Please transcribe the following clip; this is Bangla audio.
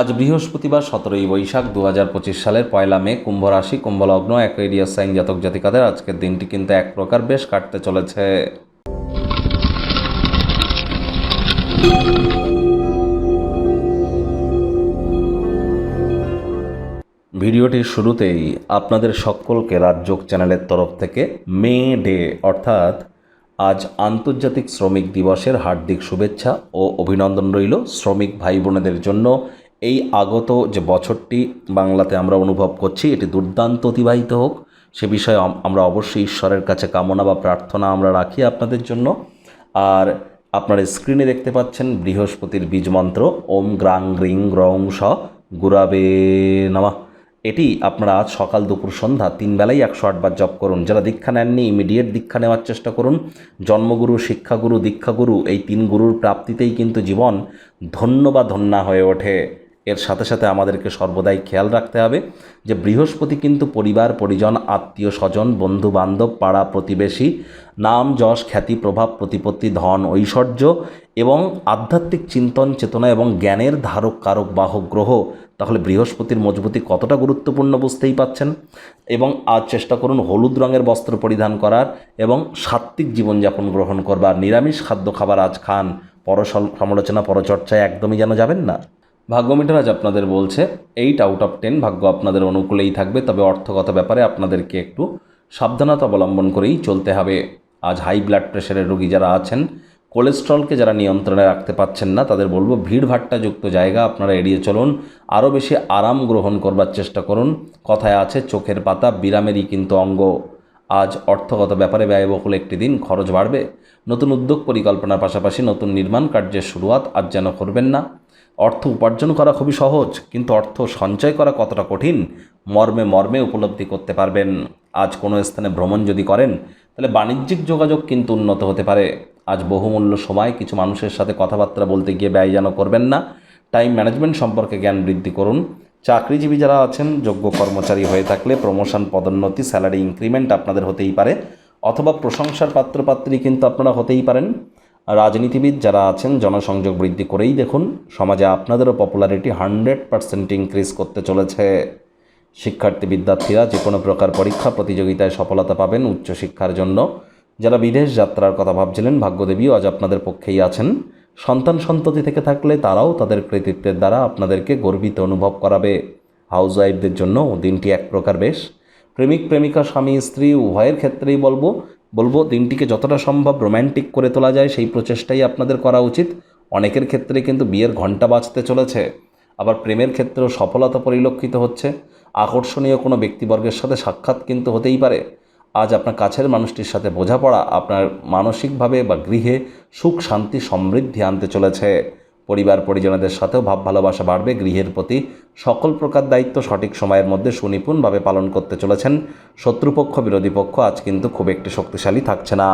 আজ বৃহস্পতিবার সতেরোই বৈশাখ দু হাজার পঁচিশ সালের পয়লা মে কুম্ভ রাশি কুম্ভলগ্ন, অ্যাকোয়েরিয়াস সাইন জাতক জাতিকাদের আজকের দিনটি কিন্তু এক প্রকার বেশ কাটতে চলেছে। ভিডিওটির শুরুতেই আপনাদের সকলকে রাজযোগ চ্যানেলের তরফ থেকে মে ডে, অর্থাৎ আজ আন্তর্জাতিক শ্রমিক দিবসের হার্দিক শুভেচ্ছা ও অভিনন্দন রইল শ্রমিক ভাই বোনেদের জন্য। এই আগত যে বছরটি বাংলাতে আমরা অনুভব করছি, এটি দুর্দান্ত অতিবাহিত হোক। সে বিষয়ে আমরা অবশ্যই ঈশ্বরের কাছে কামনা বা প্রার্থনা আমরা রাখি আপনাদের জন্য। আর আপনারা স্ক্রিনে দেখতে পাচ্ছেন বৃহস্পতির বীজ মন্ত্র, ওম গ্রাং গ্রিং গ্রং স গুরাবে নামা। এটি আপনারা আজ সকাল দুপুর সন্ধ্যা তিন বেলাই একশো আটবার জপ করুন। যারা দীক্ষা নেননি ইমিডিয়েট দীক্ষা নেওয়ার চেষ্টা করুন। জন্মগুরু, শিক্ষাগুরু, দীক্ষাগুরু, এই তিন গুরুর প্রাপ্তিতেই কিন্তু জীবন ধন্য বা ধন্যা হয়ে ওঠে। এর সাথে সাথে আমাদেরকে সর্বদাই খেয়াল রাখতে হবে যে বৃহস্পতি কিন্তু পরিবার, পরিজন, আত্মীয়, স্বজন বন্ধু বান্ধব পাড়া প্রতিবেশী, নাম, যশ, খ্যাতি, প্রভাব, প্রতিপত্তি, ধন, ঐশ্বর্য এবং আধ্যাত্মিক চিন্তন, চেতনা এবং জ্ঞানের ধারক, কারক, বাহক, গ্রহ তাহলে বৃহস্পতির মজবুতি কতটা গুরুত্বপূর্ণ বুঝতেই পাচ্ছেন? এবং আজ চেষ্টা করুন হলুদ রঙের বস্ত্র পরিধান করার এবং সাত্ত্বিক জীবনযাপন গ্রহণ করবার। নিরামিষ খাদ্য খাবার আজ খান। পর সমালোচনা, পরচর্চায় একদমই যেন যাবেন না। ভাগ্য মিটার আজ আপনাদের বলছে এইট আউট অফ টেন ভাগ্য আপনাদের অনুকূলেই থাকবে, তবে অর্থগত ব্যাপারে আপনাদেরকে একটু সাবধানতা অবলম্বন করেই চলতে হবে। আজ হাই ব্লাড প্রেশারের রোগী যারা আছেন কোলেস্ট্রলকে যারা নিয়ন্ত্রণে রাখতে পাচ্ছেন না, তাদের বলব ভিড়ভাট্টাযুক্ত জায়গা আপনারা এড়িয়ে চলুন। আরও বেশি আরাম গ্রহণ করবার চেষ্টা করুন। কথায় আছে, চোখের পাতা বিরামেরই কিন্তু অঙ্গ। আজ অর্থগত ব্যাপারে ব্যয়বহুল একটি দিন, খরচ বাড়বে। নতুন উদ্যোগ পরিকল্পনার পাশাপাশি নতুন নির্মাণ কার্যের শুরুয়াত আজ যেন করবেন না। অর্থ উপার্জন করা খুবই সহজ, কিন্তু অর্থ সঞ্চয় করা কতটা কঠিন, মর্মে মর্মে উপলব্ধি করতে পারবেন। আজ কোনো স্থানে ভ্রমণ যদি করেন, তাহলে বাণিজ্যিক যোগাযোগ কিন্তু উন্নত হতে পারে। আজ বহুমূল্য সময় কিছু মানুষের সাথে কথাবার্তা বলতে গিয়ে ব্যয় যেন করবেন না। টাইম ম্যানেজমেন্ট সম্পর্কে জ্ঞান বৃদ্ধি করুন। চাকরিজীবী যারা আছেন, যোগ্য কর্মচারী হয়ে থাকলে প্রমোশন, পদোন্নতি, স্যালারি ইনক্রিমেন্ট আপনাদের হতেই পারে, অথবা প্রশংসার পাত্রপাত্রী কিন্তু আপনারা হতেই পারেন। রাজনীতিবিদ যারা আছেন, জনসংযোগ বৃদ্ধি করেই দেখুন, সমাজে আপনাদেরও পপুলারিটি হান্ড্রেড পার্সেন্ট ইনক্রিজ করতে চলেছে। শিক্ষার্থী বিদ্যার্থীরা যে কোনো প্রকার পরীক্ষা প্রতিযোগিতায় সফলতা পাবেন উচ্চশিক্ষার জন্য। যারা বিদেশ যাত্রার কথা ভাবছিলেন, ভাগ্যদেবীও আজ আপনাদের পক্ষেই আছেন। সন্তান সন্ততি থেকে থাকলে তারাও তাদের কৃতিত্বের দ্বারা আপনাদেরকে গর্বিত অনুভব করাবে। হাউস ওয়াইফদের জন্য দিনটি এক প্রকার বেশ। প্রেমিক প্রেমিকা স্বামী, স্ত্রী, উভয়ের ক্ষেত্রেই বলব বলব, দিনটিকে যতটা সম্ভব রোম্যান্টিক করে তোলা যায়, সেই প্রচেষ্টাই আপনাদের করা উচিত। অনেকের ক্ষেত্রে কিন্তু বিয়ের ঘণ্টা বাজতে চলেছে। আবার প্রেমের ক্ষেত্রেও সফলতা পরিলক্ষিত হচ্ছে। আকর্ষণীয় কোনো ব্যক্তিবর্গের সাথে সাক্ষাৎ কিন্তু হতেই পারে। আজ আপনার কাছের মানুষটির সাথে বোঝাপড়া আপনার মানসিকভাবে বা গৃহে সুখ, শান্তি, সমৃদ্ধি আনতে চলেছে। পরিবার পরিজনদের সাথেও ভাব ভালোবাসা বাড়বে। গৃহের প্রতি সকল প্রকার দায়িত্ব সঠিক সময়ের মধ্যে সুনিপুণভাবে পালন করতে চলেছেন। শত্রুপক্ষ, বিরোধী পক্ষ আজ কিন্তু খুব একটি শক্তিশালী থাকছে না।